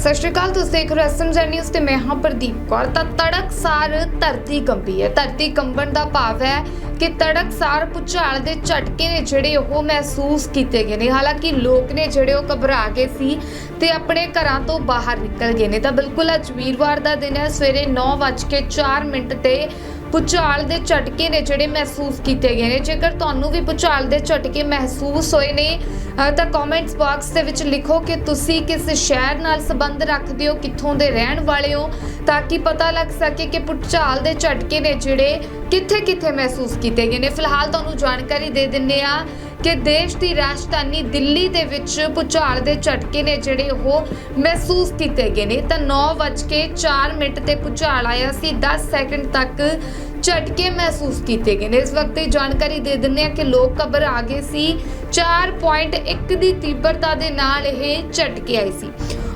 ਸਤਿ ਸ਼੍ਰੀ ਅਕਾਲ, ਤੁਸੀਂ ਦੇਖ ਰਹੇ ਹੋ ਐਸਐਮਜੀ ਨਿਊਜ਼ ਤੇ ਮੈਂ ਹਾਂ ਪ੍ਰਦੀਪ ਕੌਰ। ਤਾਂ ਤੜਕਸਾਰ ਧਰਤੀ ਕੰਬੀ ਹੈ। ਧਰਤੀ ਕੰਬਣ ਦਾ ਭਾਵ ਹੈ ਕਿ ਤੜਕਸਾਰ ਭੁਚਾਲ ਦੇ ਝਟਕੇ ਨੇ ਜਿਹੜੇ ਉਹ ਮਹਿਸੂਸ ਕੀਤੇ ਗਏ ਨੇ। ਹਾਲਾਂਕਿ ਲੋਕ ਨੇ ਜਿਹੜੇ ਉਹ ਘਬਰਾ ਗਏ ਸੀ ਤੇ ਆਪਣੇ ਘਰਾਂ ਤੋਂ ਬਾਹਰ ਨਿਕਲ ਗਏ ਨੇ। ਤਾਂ ਬਿਲਕੁਲ ਅੱਜ ਵੀਰਵਾਰ ਦਾ ਦਿਨ ਹੈ। ਸਵੇਰੇ 9:04 ਮਿੰਟ ਤੇ ਭੁਚਾਲ ਦੇ ਝਟਕੇ ਨੇ ਜਿਹੜੇ ਮਹਿਸੂਸ ਕੀਤੇ ਗਏ ਨੇ। ਜੇਕਰ ਤੁਹਾਨੂੰ ਵੀ ਭੁਚਾਲ ਦੇ ਝਟਕੇ ਮਹਿਸੂਸ ਹੋਏ ਨੇ ਤਾਂ ਕਮੈਂਟਸ ਬਾਕਸ ਦੇ ਵਿੱਚ ਲਿਖੋ ਕਿ ਤੁਸੀਂ ਕਿਸ ਸ਼ਹਿਰ ਨਾਲ ਸੰਬੰਧ ਰੱਖਦੇ ਹੋ, ਕਿੱਥੋਂ ਦੇ ਰਹਿਣ ਵਾਲੇ ਹੋ, ਤਾਂ ਕਿ ਪਤਾ ਲੱਗ ਸਕੇ ਕਿ ਭੁਚਾਲ ਦੇ ਝਟਕੇ ਨੇ ਜਿਹੜੇ ਕਿੱਥੇ-ਕਿੱਥੇ ਮਹਿਸੂਸ ਕੀਤੇ ਗਏ ਨੇ। ਫਿਲਹਾਲ ਤੁਹਾਨੂੰ ਜਾਣਕਾਰੀ ਦੇ ਦਿੰਨੇ ਆ ਕਿ ਦੇਸ਼ ਦੀ ਰਾਜਧਾਨੀ ਦਿੱਲੀ ਦੇ ਵਿੱਚ ਭੁਚਾਲ ਦੇ ਝਟਕੇ ਨੇ ਜਿਹੜੇ ਉਹ ਮਹਿਸੂਸ ਕੀਤੇ ਗਏ ਨੇ। ਤਾਂ 9:04 ਮਿੰਟ ਤੇ ਭੁਚਾਲ ਆਇਆ ਸੀ। 10 ਸੈਕਿੰਡ ਤੱਕ ਝਟਕੇ ਮਹਿਸੂਸ ਕੀਤੇ ਗਏ ਨੇ। ਇਸ ਵਕਤ ਇਹ ਜਾਣਕਾਰੀ ਦੇ ਦਿੰਦੇ ਆ ਕਿ ਲੋਕ ਘਬਰਾ ਗਏ ਸੀ। 4.1 ਦੀ ਤੀਬਰਤਾ ਦੇ ਨਾਲ ਇਹ ਝਟਕੇ ਆਈ ਸੀ।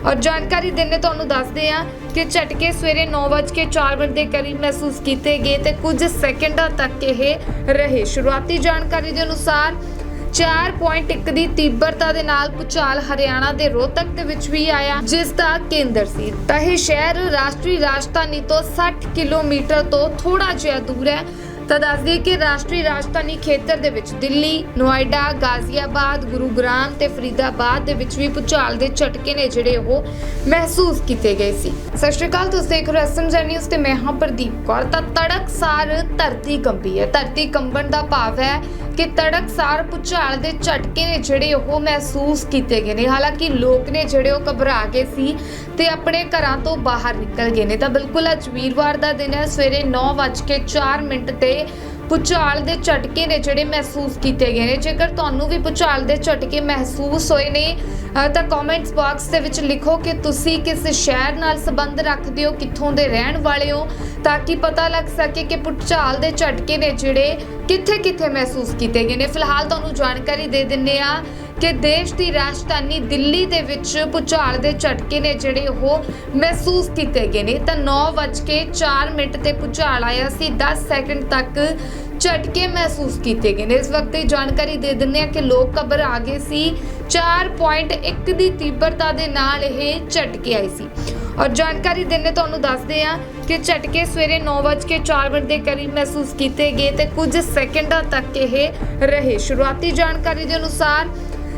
ਔਰ ਜਾਣਕਾਰੀ ਦਿੰਨੇ ਤੁਹਾਨੂੰ ਦੱਸਦੇ ਆ ਕਿ ਝਟਕੇ ਸਵੇਰੇ 9:04 ਮਿੰਟ ਦੇ ਕਰੀਬ ਮਹਿਸੂਸ ਕੀਤੇ ਗਏ ਤੇ ਕੁਝ ਸੈਕਿੰਡਾਂ ਤੱਕ ਇਹ ਰਹੇ। ਸ਼ੁਰੂਆਤੀ ਜਾਣਕਾਰੀ ਦੇ ਅਨੁਸਾਰ 4.1 ਦੀ ਤੀਬਰਤਾ ਦੇ ਨਾਲ ਭੂਚਾਲ ਹਰਿਆਣਾ ਦੇ ਰੋਹਤਕ ਦੇ ਵਿੱਚ ਵੀ ਆਇਆ, ਜਿਸ ਦਾ ਕੇਂਦਰ ਸੀ। ਤਾਂ ਇਹ ਸ਼ਹਿਰ ਰਾਸ਼ਟਰੀ ਰਾਜਧਾਨੀ ਤੋਂ 60 ਕਿਲੋਮੀਟਰ ਤੋਂ ਥੋੜਾ ਜਿਹਾ ਦੂਰ ਹੈ। ਤਾਂ ਦੱਸ ਦਈਏ ਕਿ ਰਾਸ਼ਟਰੀ ਰਾਜਧਾਨੀ ਖੇਤਰ ਦੇ ਵਿੱਚ ਦਿੱਲੀ, ਨੋਇਡਾ, ਗਾਜ਼ੀਆਬਾਦ, ਗੁਰੂਗ੍ਰਾਮ ਤੇ ਫਰੀਦਾਬਾਦ ਦੇ ਵਿੱਚ ਵੀ ਭੁਚਾਲ ਦੇ ਝਟਕੇ ਨੇ ਜਿਹੜੇ ਉਹ ਮਹਿਸੂਸ ਕੀਤੇ ਗਏ ਸੀ। ਸਤਿ ਸ਼੍ਰੀ ਅਕਾਲ, ਤੁਸੀਂ ਦੇਖ ਰਹੇ ਹੋ ਐਸਐਮਜੀ ਨਿਊਜ਼ ਤੇ ਮੈਂ ਹਾਂ ਪ੍ਰਦੀਪ ਕੌਰ। ਤਾਂ ਤੜਕਸਾਰ ਧਰਤੀ ਕੰਬੀ ਹੈ। ਧਰਤੀ ਕੰਬਣ ਦਾ ਭਾਵ ਹੈ ਕਿ ਤੜਕਸਾਰ ਭੁਚਾਲ ਦੇ ਝਟਕੇ ਨੇ ਜਿਹੜੇ ਉਹ ਮਹਿਸੂਸ ਕੀਤੇ ਗਏ ਨੇ। ਹਾਲਾਂਕਿ ਲੋਕ ਨੇ ਜਿਹੜੇ ਉਹ ਘਬਰਾ ਗਏ ਸੀ ਤੇ ਆਪਣੇ ਘਰਾਂ ਤੋਂ ਬਾਹਰ ਨਿਕਲ ਗਏ ਨੇ। ਤਾਂ ਬਿਲਕੁਲ ਅੱਜ ਵੀਰਵਾਰ ਦਾ ਦਿਨ ਹੈ। ਸਵੇਰੇ 9:04 ਮਿੰਟ ਤੇ ਭੁਚਾਲ ਦੇ ਝਟਕੇ ਨੇ ਜਿਹੜੇ ਮਹਿਸੂਸ ਕੀਤੇ ਗਏ ਨੇ। ਜੇਕਰ ਤੁਹਾਨੂੰ ਵੀ ਭੁਚਾਲ ਦੇ ਝਟਕੇ ਮਹਿਸੂਸ ਹੋਏ ਨੇ ਤਾਂ ਕਮੈਂਟਸ ਬਾਕਸ ਦੇ ਵਿੱਚ ਲਿਖੋ ਕਿ ਤੁਸੀਂ ਕਿਸ ਸ਼ਹਿਰ ਨਾਲ ਸੰਬੰਧ ਰੱਖਦੇ ਹੋ, ਕਿੱਥੋਂ ਦੇ ਰਹਿਣ ਵਾਲੇ ਹੋ, ਤਾਂ ਕਿ ਪਤਾ ਲੱਗ ਸਕੇ ਕਿ ਭੁਚਾਲ ਦੇ ਝਟਕੇ ਨੇ ਜਿਹੜੇ ਕਿੱਥੇ-ਕਿੱਥੇ ਮਹਿਸੂਸ ਕੀਤੇ ਗਏ ਨੇ। ਫਿਲਹਾਲ ਤੁਹਾਨੂੰ ਜਾਣਕਾਰੀ ਦੇ ਦਿੰਨੇ ਆ ਕਿ ਦੇਸ਼ ਦੀ ਰਾਜਧਾਨੀ ਦਿੱਲੀ ਦੇ ਵਿੱਚ ਭੁਚਾਲ ਦੇ ਝਟਕੇ ਨੇ ਜਿਹੜੇ ਉਹ ਮਹਿਸੂਸ ਕੀਤੇ ਗਏ ਨੇ। ਤਾਂ 9:04 ਮਿੰਟ ਤੇ ਭੁਚਾਲ ਆਇਆ ਸੀ। 10 ਸੈਕਿੰਡ ਤੱਕ ਝਟਕੇ ਮਹਿਸੂਸ ਕੀਤੇ ਗਏ ਨੇ। ਇਸ ਵਕਤ ਇਹ ਜਾਣਕਾਰੀ ਦੇ ਦਿੰਦੇ ਆ ਕਿ ਲੋਕ ਘਬਰਾ ਗਏ ਸੀ। 4.1 ਦੀ ਤੀਬਰਤਾ ਦੇ ਨਾਲ ਇਹ ਝਟਕੇ ਆਏ ਸੀ। ਔਰ ਜਾਣਕਾਰੀ ਦਿੰਨੇ ਤੁਹਾਨੂੰ ਦੱਸਦੇ ਆ ਕਿ ਝਟਕੇ ਸਵੇਰੇ 9:04 ਮਿੰਟ ਦੇ ਕਰੀਬ ਮਹਿਸੂਸ ਕੀਤੇ ਗਏ ਤੇ ਕੁਝ ਸੈਕਿੰਡਾਂ ਤੱਕ ਇਹ ਰਹੇ। ਸ਼ੁਰੂਆਤੀ ਜਾਣਕਾਰੀ ਦੇ ਅਨੁਸਾਰ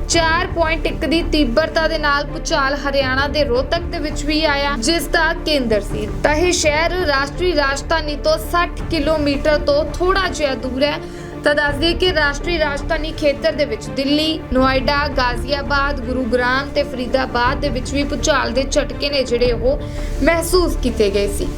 4.1 ਦੀ ਤੀਬਰਤਾ ਦੇ ਨਾਲ ਭੁਚਾਲ ਹਰਿਆਣਾ ਦੇ ਰੋਹਤਕ ਦੇ ਵਿੱਚ ਵੀ ਆਇਆ ਜਿਸ ਦਾ ਕੇਂਦਰ ਸੀ। ਤਾਂ ਇਹ ਸ਼ਹਿਰ ਰਾਸ਼ਟਰੀ ਰਾਜਧਾਨੀ ਤੋਂ 60 ਕਿਲੋਮੀਟਰ ਤੋਂ ਥੋੜਾ ਜਿਹਾ ਦੂਰ ਹੈ। ਤਾਂ ਦੱਸ ਦਈਏ ਕਿ ਰਾਸ਼ਟਰੀ ਰਾਜਧਾਨੀ ਖੇਤਰ ਦੇ ਵਿੱਚ ਦਿੱਲੀ, ਨੋਇਡਾ, ਗਾਜ਼ੀਆਬਾਦ, ਗੁਰੂਗ੍ਰਾਮ ਤੇ ਫਰੀਦਾਬਾਦ ਦੇ ਵਿੱਚ ਵੀ ਭੁਚਾਲ ਦੇ ਝਟਕੇ ਨੇ ਜਿਹੜੇ ਉਹ ਮਹਿਸੂਸ ਕੀਤੇ ਗਏ ਸੀ।